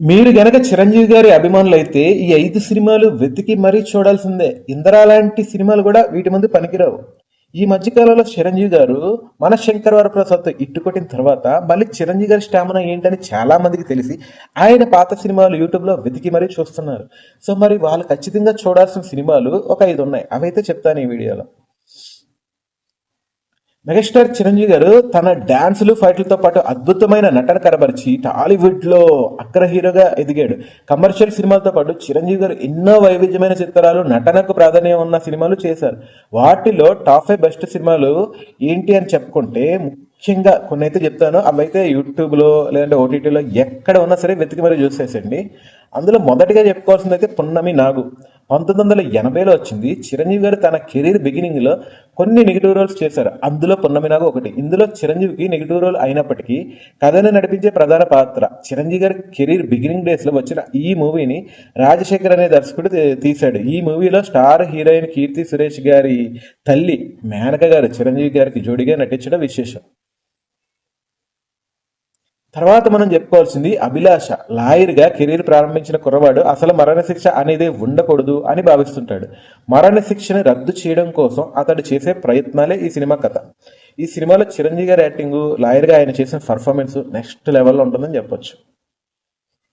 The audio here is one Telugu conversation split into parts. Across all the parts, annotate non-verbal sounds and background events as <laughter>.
మీరు గనక చిరంజీవి గారి అభిమానులు అయితే ఈ ఐదు సినిమాలు వెతికి మరీ చూడాల్సిందే. ఇందిరా లాంటి సినిమాలు కూడా వీటి ముందు పనికిరావు. ఈ మధ్యకాలంలో చిరంజీవి గారు మన శంకర్ వరప్రసాద్తో ఇట్టుకొట్టిన తర్వాత మళ్ళీ చిరంజీవి గారి స్టామినా ఏంటని చాలా మందికి తెలిసి ఆయన పాత సినిమాలు యూట్యూబ్లో వెతికి మరీ చూస్తున్నారు. సో మరి వాళ్ళు ఖచ్చితంగా చూడాల్సిన సినిమాలు ఒక ఐదు ఉన్నాయి. అవైతే చెప్తాను ఈ వీడియోలో. మెగాస్టార్ చిరంజీవి గారు తన డాన్సులు ఫైట్లతో పాటు అద్భుతమైన నటన కనబరిచి టాలీవుడ్లో అగ్ర హీరోగా ఎదిగాడు. కమర్షియల్ సినిమాలతో పాటు చిరంజీవి గారు ఎన్నో వైవిధ్యమైన చిత్రాలు నటనకు ప్రాధాన్యం ఉన్న సినిమాలు చేశారు. వాటిలో టాప్ ఫైవ్ బెస్ట్ సినిమాలు ఏంటి అని చెప్పుకుంటే ముఖ్యంగా కొన్ని అయితే చెప్తాను. అవైతే యూట్యూబ్లో లేదంటే ఓటీటీలో ఎక్కడ ఉన్నా సరే వెతికి మరీ చూసేసండి అందులో మొదటిగా చెప్పుకోవాల్సింది అయితే పున్నమి నాగు. పంతొమ్మిది వందల ఎనభైలో వచ్చింది. చిరంజీవి గారు తన కెరీర్ బిగినింగ్లో కొన్ని నెగిటివ్ రోల్స్ చేశారు. అందులో పున్నమినాగ ఒకటి. ఇందులో చిరంజీవికి నెగిటివ్ రోల్ అయినప్పటికీ కథను నడిపించే ప్రధాన పాత్ర చిరంజీవి గారి కెరీర్ బిగినింగ్ డేస్లో వచ్చిన ఈ మూవీని రాజశేఖర్ అనే దర్శకుడు తీశాడు. ఈ మూవీలో స్టార్ హీరోయిన్ కీర్తి సురేష్ గారి తల్లి మేనక గారు చిరంజీవి గారికి జోడిగా నటించడం విశేషం. తర్వాత మనం చెప్పుకోవాల్సింది అభిలాష. లాయర్గా కెరీర్ ప్రారంభించిన కుర్రవాడు అసలు మరణశిక్ష అనేది ఉండకూడదు అని భావిస్తుంటాడు. మరణశిక్షని రద్దు చేయడం కోసం అతడు చేసే ప్రయత్నాలే ఈ సినిమా కథ. ఈ సినిమాలో చిరంజీవి గారి యాక్టింగ్ లాయర్గా ఆయన చేసిన పర్ఫార్మెన్స్ నెక్స్ట్ లెవెల్లో ఉంటుందని చెప్పొచ్చు.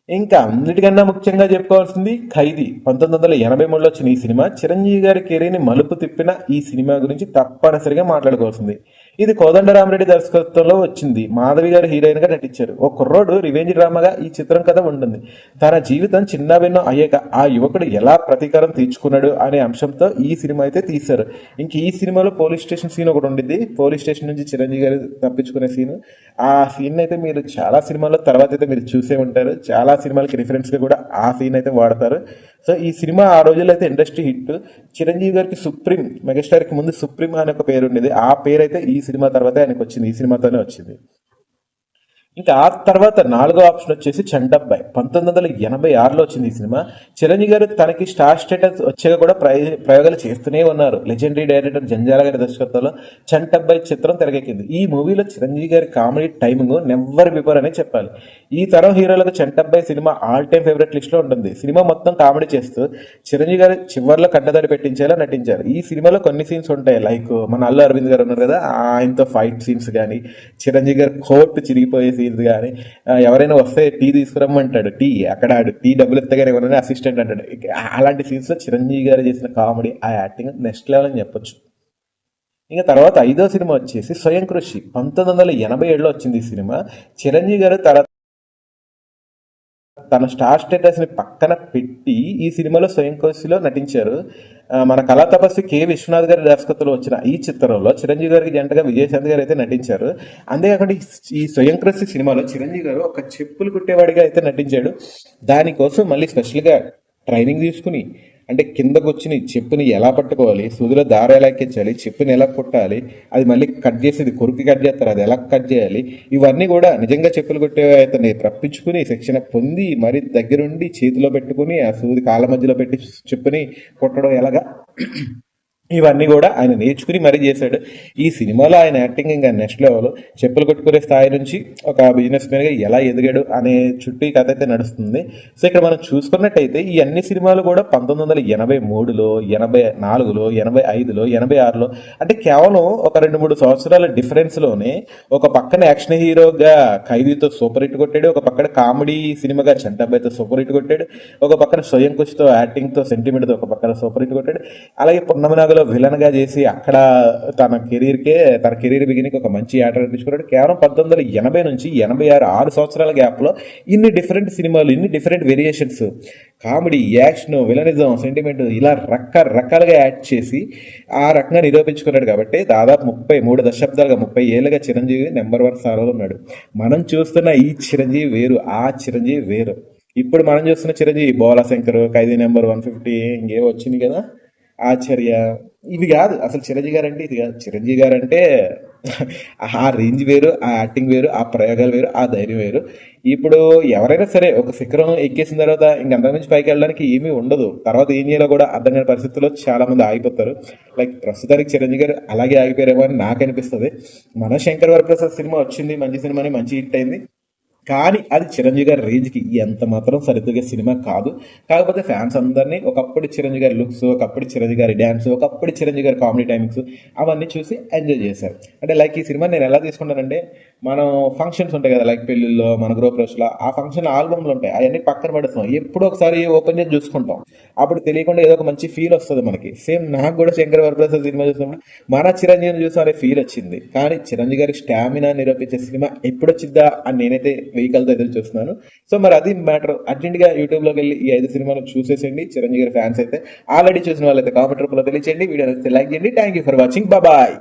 ఇంకా అన్నిటికన్నా ముఖ్యంగా చెప్పుకోవాల్సింది ఖైదీ. పంతొమ్మిది వందల ఎనభై మూడులో వచ్చిన ఈ సినిమా చిరంజీవి గారి కెరీర్ని మలుపు తిప్పిన ఈ సినిమా గురించి తప్పనిసరిగా మాట్లాడుకోవాల్సింది. ఇది కోదండరామరెడ్డి దర్శకత్వంలో వచ్చింది. మాధవి గారు హీరోయిన్గా నటించారు. ఒక కుర్రోడు రివెంజ్ డ్రామాగా ఈ చిత్రం కథ ఉంటుంది. తన జీవితం చిన్న భిన్నం అయ్యాక ఆ యువకుడు ఎలా ప్రతీకారం తీర్చుకున్నాడు అనే అంశంతో ఈ సినిమా అయితే తీశారు. ఇంక ఈ సినిమాలో పోలీస్ స్టేషన్ సీన్ ఒకటి ఉండింది పోలీస్ స్టేషన్ నుంచి చిరంజీవి గారు తప్పించుకునే సీన్. ఆ సీన్ అయితే మీరు చాలా సినిమాల్లో తర్వాత అయితే మీరు చూసే ఉంటారు. చాలా సినిమాలకి రిఫరెన్స్గా కూడా ఆ సీన్ అయితే వాడతారు. సో ఈ సినిమా ఆ రోజుల్లో అయితే ఇండస్ట్రీ హిట్. చిరంజీవి గారికి సుప్రీం మెగాస్టార్కి ముందు సుప్రీం అనే ఒక పేరు ఉండేది ఆ పేరు అయితే ఈ సినిమా తర్వాత ఆయనకు వచ్చింది ఈ సినిమాతోనే వచ్చింది. ఇంకా ఆ తర్వాత నాలుగో ఆప్షన్ వచ్చేసి చండబ్బాయి. పంతొమ్మిది వందల ఎనభై ఆరులో వచ్చింది ఈ సినిమా. చిరంజీవి గారు తనకి స్టార్ స్టేటస్ వచ్చాక కూడా ప్రయోగాలు చేస్తూనే ఉన్నారు. లెజెండరీ డైరెక్టర్ జంజాల గారి దర్శకత్వంలో చంటబ్బాయ్ చిత్రం తెరకెక్కింది. ఈ మూవీలో చిరంజీవి గారి కామెడీ టైమింగ్ నెవ్వర్ బిఫోర్ అనే చెప్పాలి. ఈ తరం హీరోలకు Chantabbai cinema all time favourite లిస్ట్లో ఉంటుంది. సినిమా మొత్తం కామెడీ చేస్తూ చిరంజీవి గారు చివర్లో కట్టదడి పెట్టించేలా నటించారు. ఈ సినిమాలో కొన్ని సీన్స్ ఉంటాయి. లైక్ మన అల్లు అరవింద్ గారు ఉన్నారు కదా ఆయనతో ఫైట్ సీన్స్ కానీ చిరంజీవి గారు కోర్టు చిరిగిపోయే సీన్స్ కానీ ఎవరైనా వస్తే టీ తీసుకురమ్మంటాడు టీ అక్కడ ఆడు టీ డబ్బులు ఎత్తగానే ఎవరైనా అసిస్టెంట్ అంటాడు. అలాంటి సీన్స్లో చిరంజీవి గారు చేసిన కామెడీ ఆ యాక్టింగ్ నెక్స్ట్ లెవెల్ అని చెప్పొచ్చు. ఇంకా తర్వాత ఐదో సినిమా వచ్చేసి స్వయం కృషి. పంతొమ్మిది వందల ఎనభై ఏడులో వచ్చింది ఈ సినిమా. చిరంజీవి గారు తర్వాత తన స్టార్ స్టేటస్ని పక్కన పెట్టి ఈ సినిమాలో స్వయం కృషిలో నటించారు. మన కళా తపస్వి కె విశ్వనాథ్ గారి దర్శకత్వంలో వచ్చిన ఈ చిత్రంలో చిరంజీవి గారికి జంటగా విజయశాంతి గారు అయితే నటించారు. అంతేకాకుండా ఈ- ఈ స్వయం కృషి సినిమాలో చిరంజీవి గారు ఒక చెప్పులు కుట్టేవాడిగా అయితే నటించాడు. దానికోసం మళ్ళీ స్పెషల్గా ట్రైనింగ్ తీసుకుని అంటే కిందకు వచ్చిన చెప్పుని ఎలా పట్టుకోవాలి? సూదిలో దార ఎలా ఎక్కించాలి? చెప్పుని ఎలా కుట్టాలి? అది మళ్ళీ కట్ చేసేది కొరికి కట్ చేస్తారు అది ఎలా కట్ చేయాలి? ఇవన్నీ కూడా నిజంగా చెప్పులు కొట్టే అతన్ని రప్పించుకుని శిక్షణ పొంది మరి దగ్గరుండి చేతిలో పెట్టుకుని ఆ సూది కాళ్ళ మధ్యలో పెట్టి చెప్పుని కుట్టడం ఎలాగా? ఇవన్నీ కూడా ఆయన నేర్చుకుని మరీ చేశాడు. ఈ సినిమాలో ఆయన యాక్టింగ్ ఇంకా నెక్స్ట్ లెవెల్. చెప్పులు కొట్టుకునే స్థాయి నుంచి ఒక బిజినెస్ మ్యాన్గా ఎలా ఎదిగాడు అనే చుట్టూ ఈ కథ అయితే నడుస్తుంది. సో ఇక్కడ మనం చూసుకున్నట్టయితే ఈ అన్ని సినిమాలు కూడా పంతొమ్మిది వందల ఎనభై మూడులో ఎనభై నాలుగులో ఎనభై ఐదులో ఎనభై ఆరులో అంటే కేవలం ఒక రెండు మూడు సంవత్సరాల డిఫరెన్స్లోనే ఒక పక్కన యాక్షన్ హీరోగా ఖైదీతో సూపర్ హిట్ కొట్టాడు. ఒక పక్కన కామెడీ సినిమాగా చంటాబాయ్తో సూపర్ హిట్ కొట్టాడు. ఒక పక్కన స్వయం కుషితో యాక్టింగ్తో సెంటిమెంట్తో ఒక పక్కన సూపర్ హిట్ కొట్టాడు. అలాగే పున్నమనాగ విలన్గా చేసి అక్కడ తన కెరీర్కే తన కెరీర్ బిగినికి ఒక మంచి ఆట అనిపించుకున్నాడు కేవలం పంతొమ్మిది వందల ఎనభై నుంచి ఎనభై ఆరు ఆరు సంవత్సరాల గ్యాప్లో ఇన్ని డిఫరెంట్ సినిమాలు ఇన్ని different variations comedy action villainism sentiment ఇలా రకరకాలుగా యాడ్ చేసి ఆ రకంగా నిరూపించుకున్నాడు కాబట్టి దాదాపు ముప్పై మూడు దశాబ్దాలుగా ముప్పై ఏళ్ళుగా చిరంజీవి నెంబర్ వన్ స్థానంలో ఉన్నాడు. మనం చూస్తున్న ఈ చిరంజీవి వేరు ఆ చిరంజీవి వేరు. ఇప్పుడు మనం చూస్తున్న Chiranjeevi Bhola Shankar Khaidi number one fifty ఇంకేం వచ్చింది కదా? ఆచార్య. ఇవి కాదు అసలు చిరంజీవి గారు అంటే ఇది కాదు. చిరంజీవి గారు అంటే <laughs> ఆ రేంజ్ వేరు ఆ యాక్టింగ్ వేరు ఆ ప్రయోగాలు వేరు ఆ ధైర్యం వేరు. ఇప్పుడు ఎవరైనా సరే ఒక శిఖరం ఎక్కేసిన తర్వాత ఇంక అంతకుమించి పైకి వెళ్ళడానికి ఏమీ ఉండదు. తర్వాత ఏం చేయాలో కూడా అర్థం కాని పరిస్థితుల్లో చాలా మంది ఆగిపోతారు. లైక్ ప్రస్తుతానికి చిరంజీవి గారు అలాగే ఆగిపోయారేమో అని నాకు అనిపిస్తుంది. మన శంకర్ వరప్రసాద్ సినిమా వచ్చింది మంచి సినిమాని మంచి హిట్ అయింది. కానీ అది చిరంజీవి గారి రేంజ్కి ఎంత మాత్రం సరితూగే సినిమా కాదు. కాకపోతే ఫ్యాన్స్ అందరినీ ఒకప్పటి చిరంజీవి గారి లుక్స్ ఒకప్పటి చిరంజీవి గారి డ్యాన్స్ ఒకప్పటి చిరంజీవి గారి కామెడీ టైమింగ్స్ అవన్నీ చూసి ఎంజాయ్ చేశారు. అంటే లైక్ ఈ సినిమా నేను ఎలా తీసుకుంటానంటే మనం ఫంక్షన్స్ ఉంటాయి కదా లైక్ పెళ్ళిళ్ళలో మన గృహప్రవేశంలో ఆ ఫంక్షన్ ఆల్బమ్లు ఉంటాయి. అవన్నీ పక్కన పడేస్తాం. ఎప్పుడో ఒకసారి ఓపెన్ చేసి చూసుకుంటాం. అప్పుడు తెలియకుండా ఏదో ఒక మంచి ఫీల్ వస్తుంది మనకి. సేమ్ నాకు కూడా శంకర్ వరప్రసాద్ సినిమా చూసినప్పుడు మన చిరంజీవిని చూసిన అనే ఫీల్ వచ్చింది. కానీ చిరంజీవి గారి స్టామినా నిరూపించే సినిమా ఎప్పుడు వచ్చిద్దా అని నేనైతే వెహికల్తో ఎదురు చూస్తున్నాను. సో మరి అది మ్యాటర్. అర్జెంట్గా యూట్యూబ్లోకి వెళ్ళి ఈ ఐదు సినిమాలు చూసేసేయండి. చిరంజీవి గారి ఫ్యాన్స్ అయితే ఆల్రెడీ చూసిన వాళ్ళైతే కామెంట్ రూపంలో తెలియచేయండి. వీడియో లైక్ చేయండి. Thank you for watching bye